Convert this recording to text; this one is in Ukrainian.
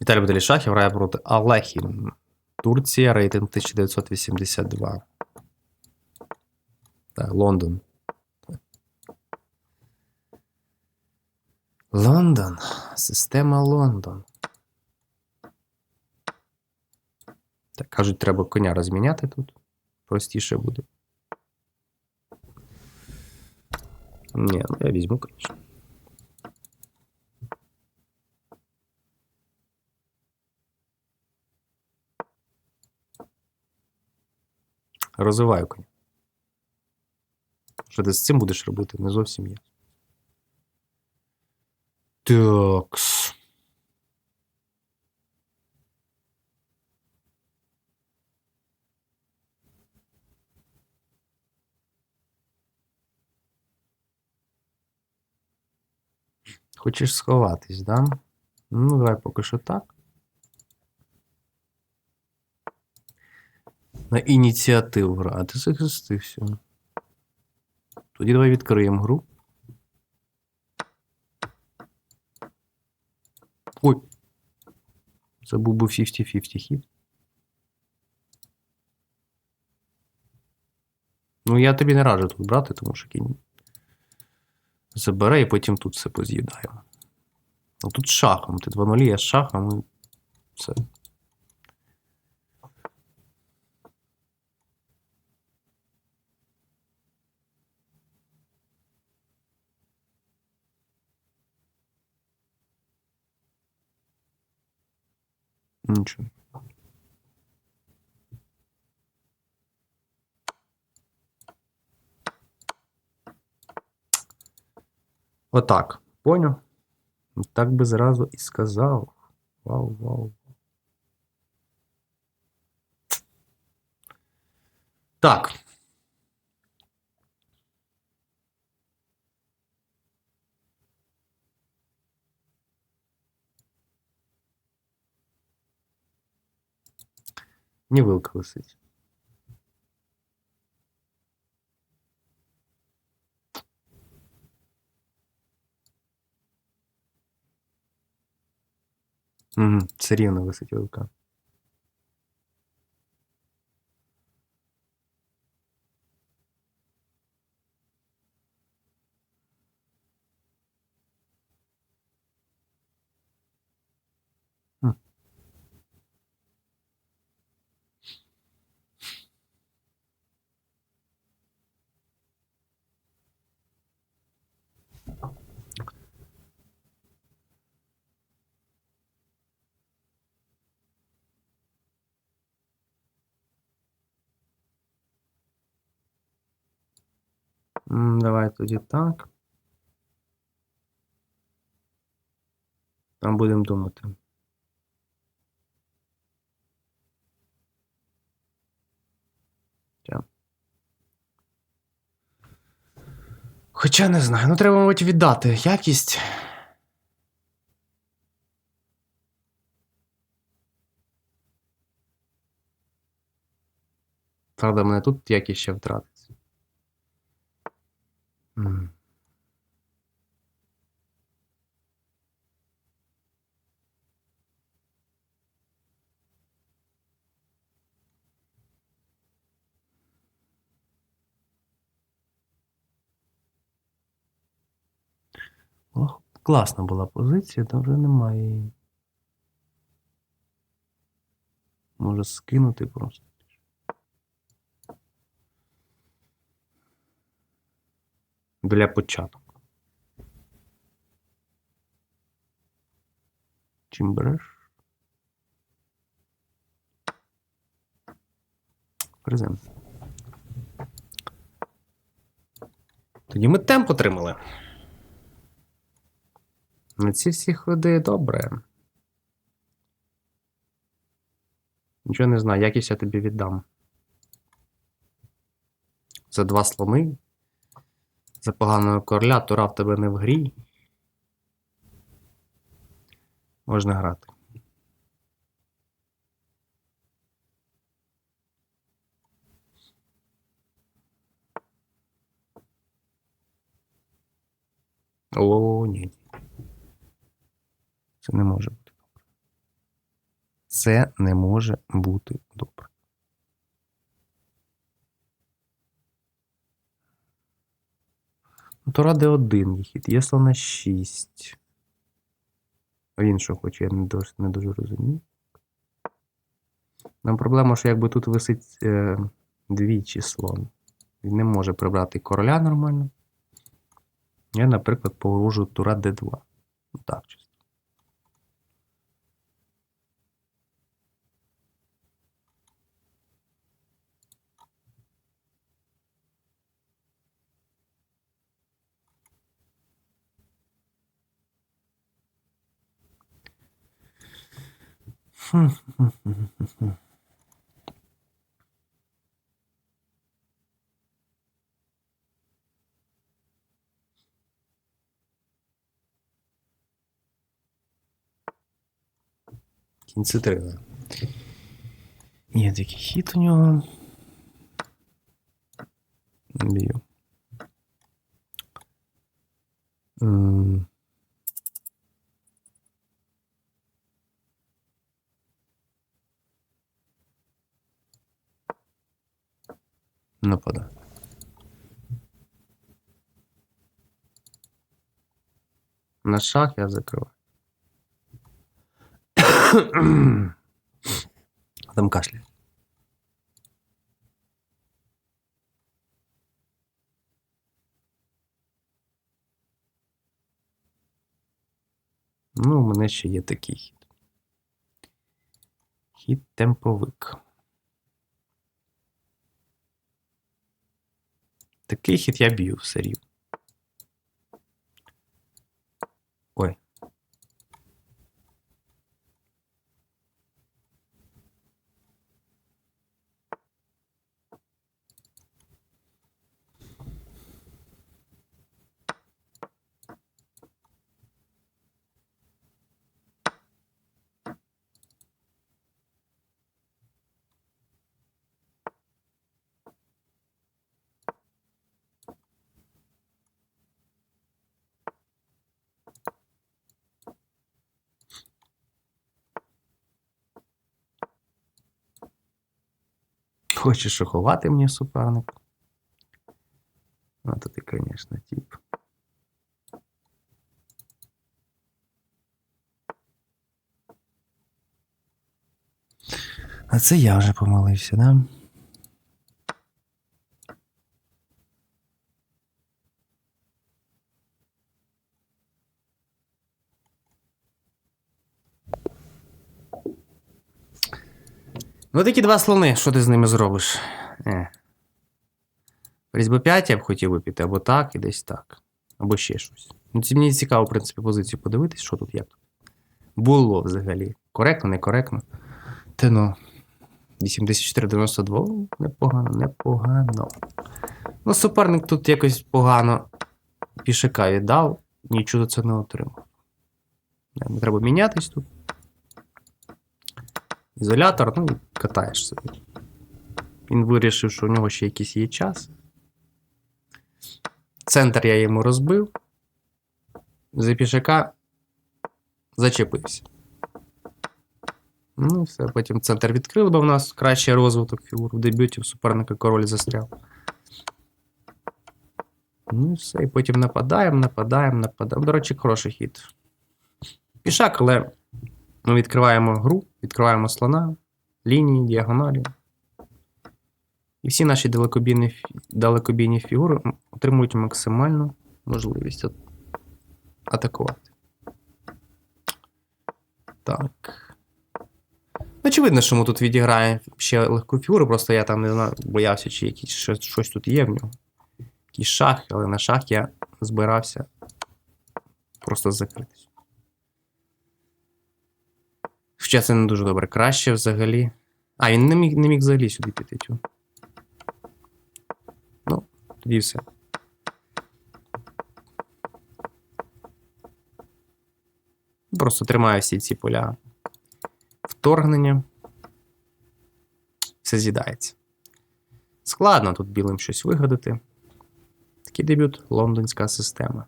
Віталій Баталішахів грає проти Алехін. Турція, рейтинг 1982. Так, Лондон. Лондон. Система Лондон. Так, кажуть, треба коня розміняти тут. Простіше буде. Ні, ну я візьму, звісно. Розвиваю коня. Що ти з цим будеш робити? Не зовсім є. Такс. Хочеш сховатись, да? Ну, давай поки що так. На ініціативу гра. А ти захистився. Тоді давай відкриємо гру. Ой. Це був би 50-50 хід. Ну, я тобі не раджу тут брати, тому що кінь забере і потім тут все поз'їдаємо. А тут шахом. Ти 2 0 я з шахом і все. Нічого. Отак. Поняв? Так би зразу і сказав. Вау, вау. Так. Не вилка висить. Угу, все рівно висить вилка. Давай тоді так. Там будемо думати. Хоча не знаю, ну треба, мабуть, віддати якість. Правда, мене тут якість ще втратиться. Ох, класна була позиція, та вже немає. Може скинути просто. Для початку. Чим береш? Презент. Тоді ми темп отримали. На ці всі ходи добре. Нічого не знаю, якість я тобі віддам. За два слони. За поганого короля, тура в тебе не в грі. Можна грати. О, ні. Це не може бути добре. Це не може бути добре. То ради один є хід, є слона 6. А він що хоче, я не дуже, не дуже розумію. Нам проблема, що якби тут висить е, двічі слон. Він не може прибрати короля нормально. Я, наприклад, погружу тура d2. Ну так, чисто. Кінці три, да. Є такий хід у нього. Б'ю. М. На шах я закриваю. Там кашля. Ну, у мене ще є такий хід. Хід темповик. Такий хід я б'ю все рівно. Ой. Хочеш шокувати мені суперник? Ну, то ти, звісно, тип. А це я вже помилився, да? Ну, такі два слони, що ти з ними зробиш? Е. Різьба 5 я б хотів би піти, або так, і десь так. Або ще щось. Ну, це мені цікаво, в принципі, позицію подивитись, що тут як тут. Було взагалі. Коректно, некоректно. Те ну. 84-92. Непогано, непогано. Ну, суперник тут якось погано пішака віддав, нічого це не отримав. Не, Треба мінятись тут. Ізолятор, ну і катаєш собі. Він вирішив, що у нього ще якийсь є час. Центр я йому розбив. За пішака зачепився. Ну, і все, потім центр відкрили, бо в нас кращий розвиток фігур в дебюті в суперника король застряв. Ну і все, і потім нападаємо, нападаємо, нападаємо. До речі, хороший хід. Пішак, але ми відкриваємо гру, відкриваємо слона, лінії, діагоналі. І всі наші далекобійні, далекобійні фігури отримують максимальну можливість атакувати. Так. Очевидно, що ми тут відіграє ще легку фігуру, просто я там не знаю, боявся, чи якісь щось, щось тут є в нього. Якийсь шах, але на шах я збирався просто закритись. Хоча це не дуже добре. Краще взагалі. А, він не міг, не міг взагалі сюди піти. Тю. Ну, тоді все. Просто тримаю всі ці поля вторгнення. Все з'їдається. Складно тут білим щось вигадати. Такий дебют лондонська система.